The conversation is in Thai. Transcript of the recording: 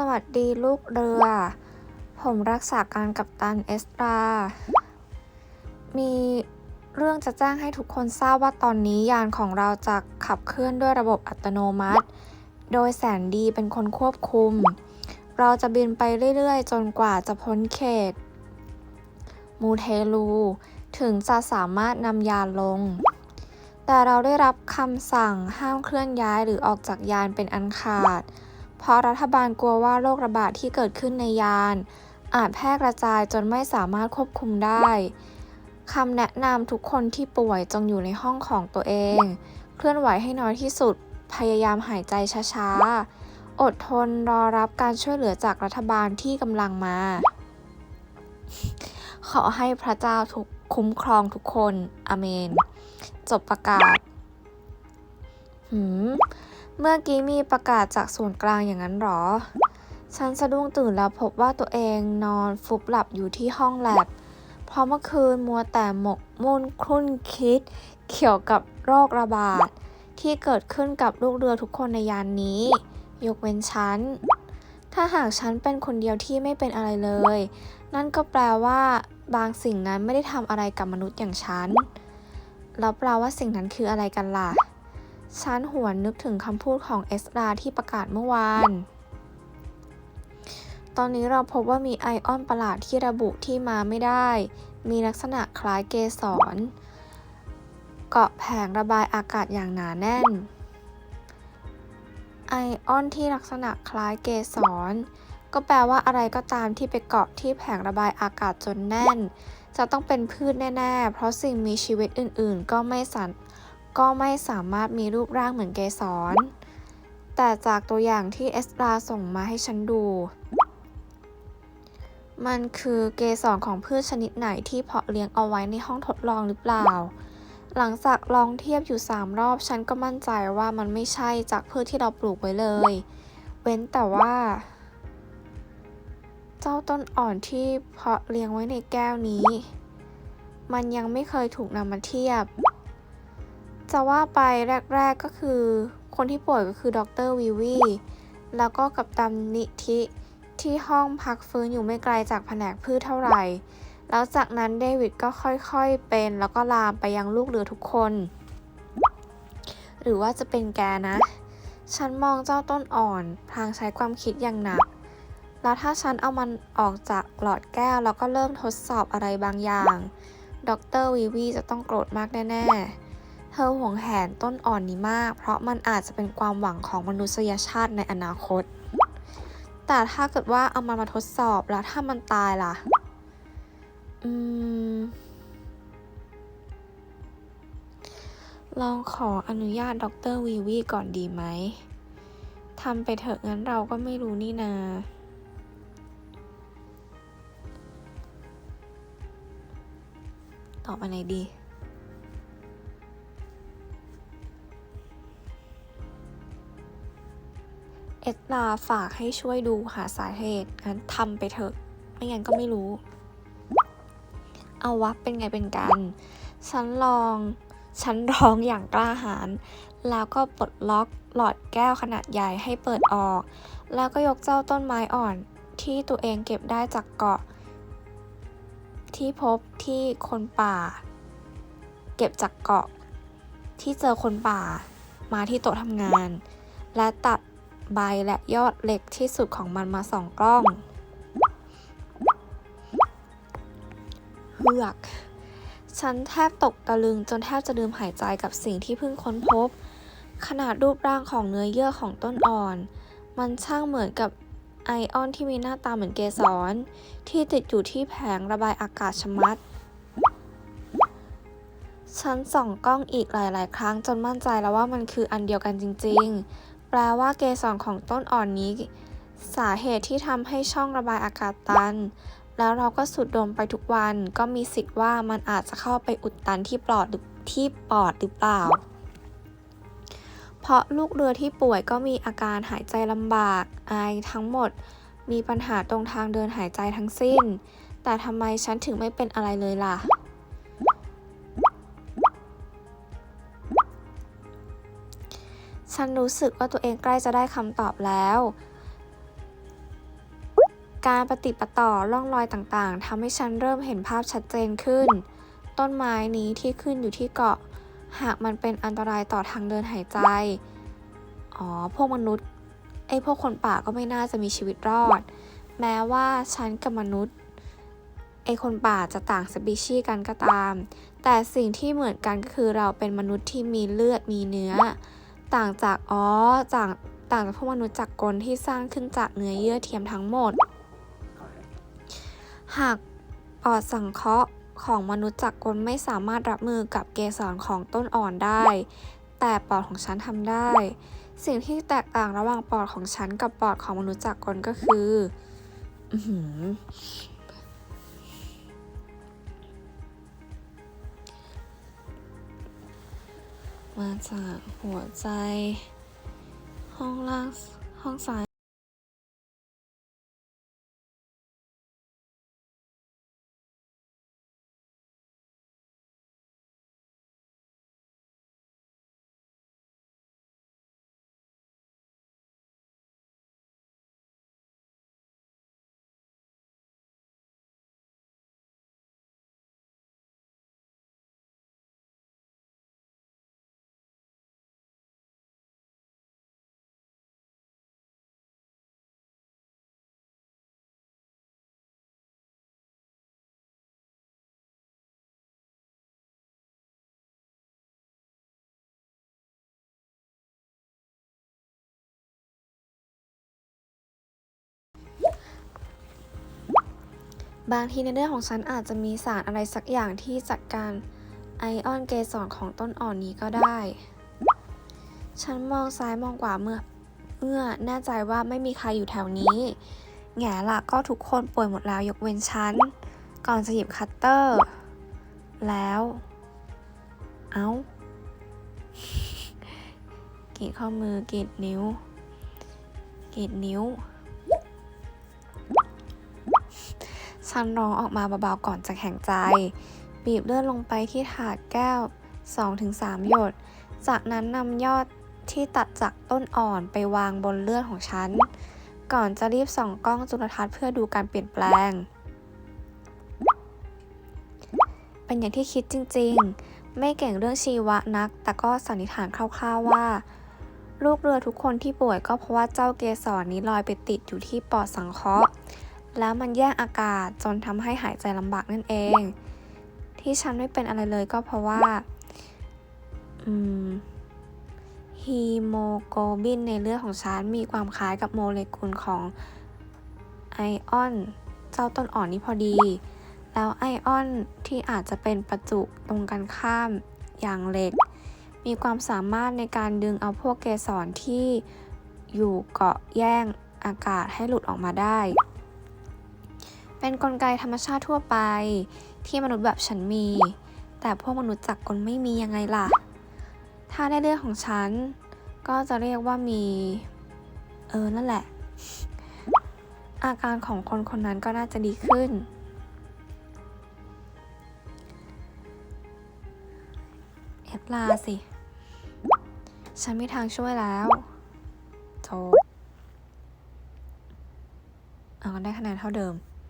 สวัสดีลูกเรือ ผมรักษาการกัปตันเอสตรา มีเรื่องจะแจ้งให้ทุกคนทราบว่าตอนนี้ยานของเราจะขับเคลื่อนด้วยระบบอัตโนมัติ โดยแสนดีเป็นคนควบคุม เราจะบินไปเรื่อยๆ จนกว่าจะพ้นเขต มูเทลู ถึงจะสามารถนำยานลง แต่เราได้รับคำสั่งห้ามเคลื่อนย้ายหรือออกจากยานเป็นอันขาด เพราะรัฐบาลกลัวว่าโรคระบาดที่เกิดขึ้นในยาน อาจแพร่กระจายจนไม่สามารถควบคุมได้คำแนะนำทุกคนที่ป่วยจงอยู่ในห้องของตัวเอง เคลื่อนไหวให้น้อยที่สุด พยายามหายใจช้าๆ อดทนรอรับการช่วยเหลือจากรัฐบาลที่กำลังมา ขอให้พระเจ้าทุกคุ้มครองทุกคน อเมน จบประกาศ หืม เมื่อกี้มีประกาศจากส่วนกลางอย่างนั้นหรอ ฉันสะดุ้งตื่นแล้วพบว่าตัวเองนอนฟุบหลับอยู่ที่ห้องแลบ เพราะเมื่อคืนมัวแต่หมกมุ่นคลุ่นคิด เกี่ยวกับโรคระบาด ที่เกิดขึ้นกับลูกเรือทุกคนในยานนี้ ยกเว้นฉัน ถ้าหากฉันเป็นคนเดียวที่ไม่เป็นอะไรเลย นั่นก็แปลว่าบางสิ่งนั้นไม่ได้ทำอะไรกับมนุษย์อย่างฉัน แล้วแปลว่าสิ่งนั้นคืออะไรกันล่ะ ฉันหวนนึกถึงคำพูดของเอสราที่ประกาศเมื่อวาน ตอนนี้เราพบว่ามีไอออนประหลาดที่ระบุที่มาไม่ได้ มีลักษณะคล้ายเกสร เกาะแผงระบายอากาศอย่างหนาแน่น ไอออนที่ลักษณะคล้ายเกสร ก็แปลว่าอะไรก็ตามที่ไปเกาะที่แผงระบายอากาศจนแน่น จะต้องเป็นพืชแน่ ๆ เพราะสิ่งมีชีวิตอื่น ๆ ก็ไม่สัน ก็ไม่สามารถมีรูปร่างเหมือนเกสร แต่จากตัวอย่างที่เอสราส่งมาให้ฉันดู มันคือเกสรของพืชชนิดไหนที่เพาะเลี้ยงเอาไว้ในห้องทดลองหรือเปล่า หลังจากลองเทียบอยู่ 3 รอบ ฉันก็มั่นใจว่ามันไม่ใช่จากพืชที่เราปลูกไว้เลย เว้นแต่ว่า เจ้าต้นอ่อนที่เพาะเลี้ยงไว้ในแก้วนี้ มันยังไม่เคยถูกนำมาเทียบ จะว่าไปแรก ๆก็คือ คนที่ป่วยก็คือดรวิวีแล้วก็กับตันนิธิที่ห้องพักฟื้นอยู่ไม่ไกลจากแผนกพืชเท่าไหร่ แล้วจากนั้นเดวิดก็ค่อยๆเป็นแล้วก็ลามไปยังลูกเรือทุกคน หรือว่าจะเป็นแกนะ ฉันมองเจ้าต้นอ่อนพลางใช้ความคิดอย่างหนัก แล้วถ้าฉันเอามันออกจากหลอดแก้วแล้วก็เริ่มทดสอบอะไรบางอย่าง ดรวีวีจะต้องโกรธมากแน่ๆ เธอห่วงแหนต้นอ่อนนี้มาก เพราะมันอาจจะเป็นความหวังของมนุษยชาติในอนาคต แต่ถ้าเกิดว่าเอามันมาทดสอบแล้วถ้ามันตายล่ะ อืม ลองขออนุญาตดรวีวีก่อนดีไหม ทำไปเถอะงั้นเราก็ไม่รู้นี่นาตอบอะไรดี ลาฝากให้ช่วยดูหาสาเหตุงั้นทำไปเถอะ ไม่งั้นก็ไม่รู้ เอาวะเป็นไงเป็นกัน ฉันลองฉันร้องอย่างกล้าหาญ แล้วก็ปลดล็อกหลอดแก้วขนาดใหญ่ให้เปิดออก แล้วก็ยกเจ้าต้นไม้อ่อนที่ตัวเองเก็บได้จากเกาะ ที่พบที่คนป่า เก็บจากเกาะ ที่เจอคนป่ามาที่โต๊ะทำงาน และตัด ใบและยอดเล็กที่สุดของมันมาสองกล้อง เฮือก ฉันแทบตกตะลึงจนแทบจะลืมหายใจกับสิ่งที่เพิ่งค้นพบ ขนาดรูปร่างของเนื้อเยื่อของต้นอ่อน มันช่างเหมือนกับไอออนที่มีหน้าตาเหมือนเกสร ที่ติดอยู่ที่แผงระบายอากาศชมัด ฉันส่องกล้องอีกหลาย ๆ ครั้งจนมั่นใจแล้วว่ามันคืออันเดียวกันจริง ๆ ลว่าเกสรของต้นอ่อนนี้ สาเหตุที่ทำให้ช่องระบายอากาศตัน แล้วเราก็สูดดมไปทุกวันก็มีสิทธิ์ว่ามันอาจจะเข้าไปอุดตันที่ปลอดหรือที่ปอดหรือเปล่า เพราะลูกเรือที่ป่วยก็มีอาการหายใจลำบากไอทั้งหมด มีปัญหาตรงทางเดินหายใจทั้งสิ้น แต่ทำไมฉันถึงไม่เป็นอะไรเลยล่ะ ฉันรู้สึกว่าตัวเองใกล้จะได้คำตอบแล้ว การปฏิปต่อร่องรอยต่างๆทำให้ฉันเริ่มเห็นภาพชัดเจนขึ้น ต้นไม้นี้ที่ขึ้นอยู่ที่เกาะ หากมันเป็นอันตรายต่อทางเดินหายใจ อ๋อ พวกมนุษย์ ไอ้พวกคนป่าก็ไม่น่าจะมีชีวิตรอด แม้ว่าฉันกับมนุษย์ไอ้คนป่าจะต่างสปีชีส์กันก็ตาม แต่สิ่งที่เหมือนกันก็คือเราเป็นมนุษย์ที่มีเลือดมีเนื้อ ต่างจากอ๋อจากต่างจากพวกมนุษย์จักรกลที่สร้างขึ้นจากเนื้อเยื่อเทียมทั้งหมด หากปอดสังเคราะห์ของมนุษย์จักรกลไม่สามารถรับมือกับเกสรของต้นอ่อนได้ แต่ปอดของฉันทำได้ สิ่งที่แตกต่างระหว่างปอดของฉันกับปอดของมนุษย์จักรกลก็คือ อื มาจากหัวใจ ห้องล่างห้องซ้าย บางทีในเลือดของฉันอาจจะมีสารอะไรสักอย่างที่จัดการไอออนเกสรของต้นอ่อนนี้ก็ได้ ฉันมองซ้ายมองขวาเมื่อเมื่อแน่ใจว่าไม่มีใครอยู่แถวนี้ แง่ละก็ทุกคนป่วยหมดแล้วยกเว้นฉัน ก่อนจะหยิบคัตเตอร์ แล้ว เอา้ากรีดข้อมือกรีดนิ้วกรีดนิ้ว ฉันร้องออกมาเบาๆก่อนจะแข็งใจ บีบเลือดลงไปที่ถาดแก้ว 2-3 หยด จากนั้นนำยอดที่ตัดจากต้นอ่อนไปวางบนเลือดของฉัน ก่อนจะรีบส่องกล้องจุลทรรศน์เพื่อดูการเปลี่ยนแปลง เป็นอย่างที่คิดจริงๆ ไม่เก่งเรื่องชีวะนัก แต่ก็สันนิษฐานคร่าวๆว่า ลูกเรือทุกคนที่ป่วยก็เพราะว่าเจ้าเกสรนี้ลอยไปติดอยู่ที่ปอดสังเคราะห์ แล้วมันแย่งอากาศจนทำให้หายใจลำบากนั่นเอง ที่ฉันไม่เป็นอะไรเลยก็เพราะว่าฮีโมโกลบินในเลือดของฉันมีความคล้ายกับโมเลกุลของไอออน เจ้าต้นอ่อนนี้พอดี แล้วไอออนที่อาจจะเป็นประจุตรงกันข้ามอย่างเหล็ก มีความสามารถในการดึงเอาพวกเกสรที่อยู่เกาะแย่งอากาศให้หลุดออกมาได้ เป็นนกลไกธรรมชาติทั่วไป ที่มนุษย์แบบฉันมี แต่พวกมนุษย์จักรกลไม่มียังไงล่ะ ถ้าได้เลือดของฉัน ก็จะเรียกว่ามี เออ นั่นแหละ อาการของคนคนนั้นก็น่าจะดีขึ้น เอฟลาสิ ฉันมีทางช่วยแล้วโจเอาได้คะแนนเท่าเดิม